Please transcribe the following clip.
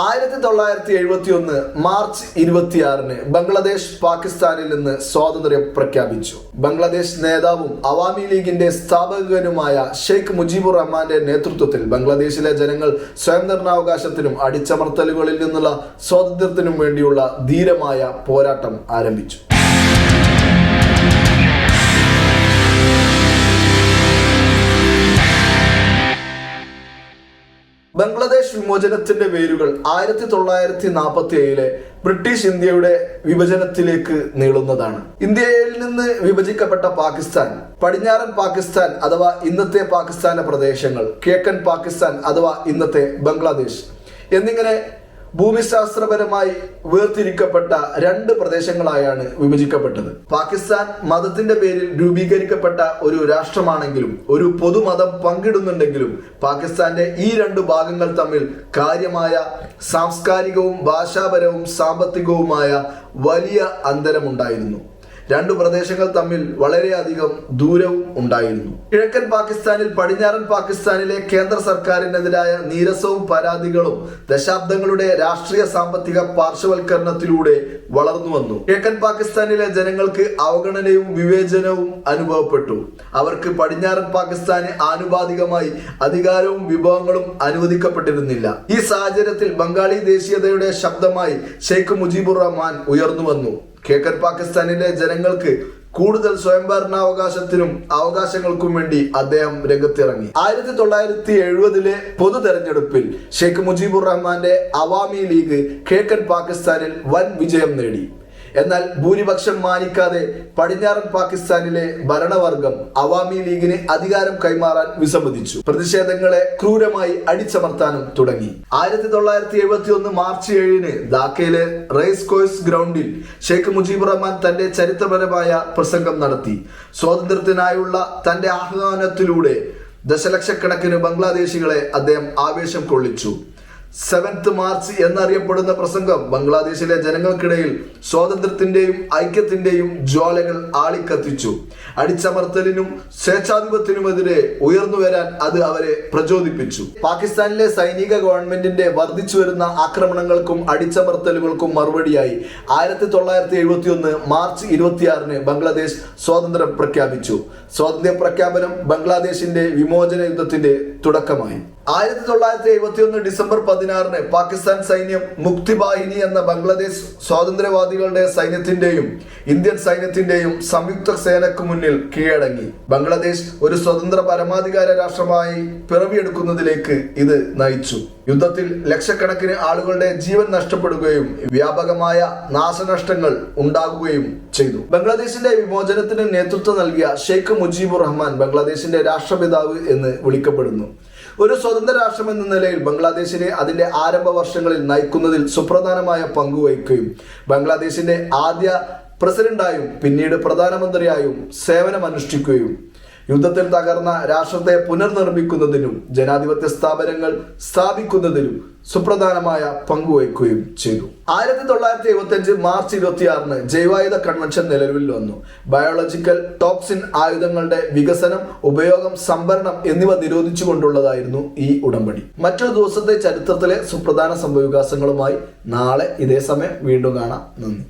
ആയിരത്തി തൊള്ളായിരത്തി എഴുപത്തി ഒന്ന് മാർച്ച് ഇരുപത്തിയാറിന് ബംഗ്ലാദേശ് പാകിസ്ഥാനിൽ നിന്ന് സ്വാതന്ത്ര്യം പ്രഖ്യാപിച്ചു. ബംഗ്ലാദേശ് നേതാവും അവാമി ലീഗിന്റെ സ്ഥാപകനുമായ ഷെയ്ഖ് മുജീബുർ റഹ്മാന്റെ നേതൃത്വത്തിൽ ബംഗ്ലാദേശിലെ ജനങ്ങൾ സ്വയം നിർണാവകാശത്തിനും അടിച്ചമർത്തലുകളിൽ നിന്നുള്ള സ്വാതന്ത്ര്യത്തിനും വേണ്ടിയുള്ള ധീരമായ പോരാട്ടം ആരംഭിച്ചു. ബംഗ്ലാദേശ് വിമോചനത്തിന്റെ വേരുകൾ ആയിരത്തി തൊള്ളായിരത്തി നാൽപ്പത്തി ഏഴിലെ ബ്രിട്ടീഷ് ഇന്ത്യയുടെ വിഭജനത്തിലേക്ക് നീളുന്നതാണ്. ഇന്ത്യയിൽ നിന്ന് വിഭജിക്കപ്പെട്ട പാകിസ്ഥാൻ പടിഞ്ഞാറൻ പാകിസ്ഥാൻ അഥവാ ഇന്നത്തെ പാകിസ്ഥാന പ്രദേശങ്ങൾ കിഴക്കൻ പാകിസ്ഥാൻ അഥവാ ഇന്നത്തെ ബംഗ്ലാദേശ് എന്നിങ്ങനെ ഭൂമിശാസ്ത്രപരമായി വേർതിരിക്കപ്പെട്ട രണ്ട് പ്രദേശങ്ങളായാണ് വിഭജിക്കപ്പെട്ടത്. പാകിസ്ഥാൻ മതത്തിന്റെ പേരിൽ രൂപീകരിക്കപ്പെട്ട ഒരു രാഷ്ട്രമാണെങ്കിലും ഒരു പൊതുമതം പങ്കിടുന്നുണ്ടെങ്കിലും പാകിസ്ഥാന്റെ ഈ രണ്ട് ഭാഗങ്ങൾ തമ്മിൽ കാര്യമായ സാംസ്കാരികവും ഭാഷാപരവും സാമ്പത്തികവുമായ വലിയ അന്തരമുണ്ടായിരുന്നു. രണ്ടു പ്രദേശങ്ങൾ തമ്മിൽ വളരെയധികം ദൂരവും ഉണ്ടായിരുന്നു. കിഴക്കൻ പാകിസ്ഥാനിൽ പടിഞ്ഞാറൻ പാകിസ്ഥാനിലെ കേന്ദ്ര സർക്കാരിനെതിരായ നീരസവും പരാതികളും ദശാബ്ദങ്ങളുടെ രാഷ്ട്രീയ സാമ്പത്തിക പാർശ്വവൽക്കരണത്തിലൂടെ വളർന്നു വന്നു. കിഴക്കൻ പാകിസ്ഥാനിലെ ജനങ്ങൾക്ക് അവഗണനയും വിവേചനവും അനുഭവപ്പെട്ടു. അവർക്ക് പടിഞ്ഞാറൻ പാകിസ്ഥാന് ആനുപാതികമായി അധികാരവും വിഭവങ്ങളും അനുവദിക്കപ്പെട്ടിരുന്നില്ല. ഈ സാഹചര്യത്തിൽ ബംഗാളി ദേശീയതയുടെ ശബ്ദമായി ഷെയ്ഖ് മുജീബുർ റഹ്മാൻ ഉയർന്നു വന്നു. കിഴക്കൻ പാകിസ്ഥാനിലെ ജനങ്ങൾക്ക് കൂടുതൽ സ്വയംഭരണാവകാശത്തിനും അവകാശങ്ങൾക്കും വേണ്ടി അദ്ദേഹം രംഗത്തിറങ്ങി. ആയിരത്തി തൊള്ളായിരത്തി എഴുപതിലെ പൊതു തെരഞ്ഞെടുപ്പിൽ ഷെയ്ഖ് മുജീബുർ റഹ്മാന്റെ അവാമി ലീഗ് കിഴക്കൻ പാകിസ്ഥാനിൽ വൻ വിജയം നേടി. എന്നാൽ ഭൂരിപക്ഷം മാനിക്കാതെ പടിഞ്ഞാറൻ പാകിസ്ഥാനിലെ ഭരണവർഗം അവാമി ലീഗിന് അധികാരം കൈമാറാൻ വിസമ്മതിച്ചു. പ്രതിഷേധങ്ങളെ ക്രൂരമായി അടിച്ചമർത്താനും തുടങ്ങി. ആയിരത്തി തൊള്ളായിരത്തി എഴുപത്തി ഒന്ന് മാർച്ച് ഏഴിന് ധാക്കയിലെ റേസ് കോഴ്സ് ഗ്രൗണ്ടിൽ ഷെയ്ഖ് മുജീബ് റഹ്മാൻ തന്റെ ചരിത്രപരമായ പ്രസംഗം നടത്തി. സ്വാതന്ത്ര്യത്തിനായുള്ള തന്റെ ആഹ്വാനത്തിലൂടെ ദശലക്ഷക്കണക്കിന് ബംഗ്ലാദേശികളെ അദ്ദേഹം ആവേശം കൊള്ളിച്ചു. സെവൻത്ത് മാർച്ച് എന്നറിയപ്പെടുന്ന പ്രസംഗം ബംഗ്ലാദേശിലെ ജനങ്ങൾക്കിടയിൽ സ്വാതന്ത്ര്യത്തിന്റെയും ഐക്യത്തിന്റെയും ജ്വാലകൾ ആളിക്കത്തിച്ചു. അടിച്ചമർത്തലിനും സ്വേച്ഛാധിപത്യത്തിനുമെതിരെ ഉയർന്നു വരാൻ അത് അവരെ പ്രചോദിപ്പിച്ചു. പാകിസ്ഥാനിലെ സൈനിക ഗവൺമെന്റിന്റെ വർദ്ധിച്ചു വരുന്ന ആക്രമണങ്ങൾക്കും അടിച്ചമർത്തലുകൾക്കും മറുപടിയായി ആയിരത്തി തൊള്ളായിരത്തി എഴുപത്തി ഒന്ന് മാർച്ച് ഇരുപത്തിയാറിന് ബംഗ്ലാദേശ് സ്വാതന്ത്ര്യം പ്രഖ്യാപിച്ചു. സ്വാതന്ത്ര്യ പ്രഖ്യാപനം ബംഗ്ലാദേശിന്റെ വിമോചന യുദ്ധത്തിന്റെ തുടക്കമായി. ആയിരത്തി തൊള്ളായിരത്തി എഴുപത്തി ഒന്ന് ഡിസംബർ പതിനാറിന് പാകിസ്ഥാൻ സൈന്യം മുക്തിബാഹിനി എന്ന ബംഗ്ലാദേശ് സ്വാതന്ത്ര്യവാദികളുടെ സൈന്യത്തിന്റെയും ഇന്ത്യൻ സൈന്യത്തിന്റെയും സംയുക്ത സേനക്ക് മുന്നിൽ കീഴടങ്ങി. ബംഗ്ലാദേശ് ഒരു സ്വതന്ത്ര പരമാധികാര രാഷ്ട്രമായി പിറവിയെടുക്കുന്നതിലേക്ക് ഇത് നയിച്ചു. യുദ്ധത്തിൽ ലക്ഷക്കണക്കിന് ആളുകളുടെ ജീവൻ നഷ്ടപ്പെടുകയും വ്യാപകമായ നാശനഷ്ടങ്ങൾ ഉണ്ടാകുകയും ചെയ്തു. ബംഗ്ലാദേശിന്റെ വിമോചനത്തിന് നേതൃത്വം നൽകിയ ഷെയ്ഖ് മുജീബുർ റഹ്മാൻ ബംഗ്ലാദേശിന്റെ രാഷ്ട്രപിതാവ് എന്ന് വിളിക്കപ്പെടുന്നു. ഒരു സ്വതന്ത്ര രാഷ്ട്രം എന്ന നിലയിൽ ബംഗ്ലാദേശിനെ അതിന്റെ ആരംഭ വർഷങ്ങളിൽ നയിക്കുന്നതിൽ സുപ്രധാനമായ പങ്കുവഹിക്കുകയും ബംഗ്ലാദേശിന്റെ ആദ്യ പ്രസിഡന്റായും പിന്നീട് പ്രധാനമന്ത്രിയായും സേവനമനുഷ്ഠിക്കുകയും യുദ്ധത്തിൽ തകർന്ന രാഷ്ട്രത്തെ പുനർനിർമ്മിക്കുന്നതിനും ജനാധിപത്യ സ്ഥാപനങ്ങൾ സ്ഥാപിക്കുന്നതിനും സുപ്രധാനമായ പങ്കുവയ്ക്കുകയും ചെയ്തു. ആയിരത്തി തൊള്ളായിരത്തി എഴുപത്തി അഞ്ച് മാർച്ച് ഇരുപത്തിയാറിന് ജൈവായുധ കൺവെൻഷൻ നിലവിൽ വന്നു. ബയോളജിക്കൽ ടോക്സിൻ ആയുധങ്ങളുടെ വികസനം ഉപയോഗം സംഭരണം എന്നിവ നിരോധിച്ചുകൊണ്ടുള്ളതായിരുന്നു ഈ ഉടമ്പടി. മറ്റൊരു ദിവസത്തെ ചരിത്രത്തിലെ സുപ്രധാന സംഭവവികാസങ്ങളുമായി നാളെ ഇതേ സമയം വീണ്ടും കാണാം. നന്ദി.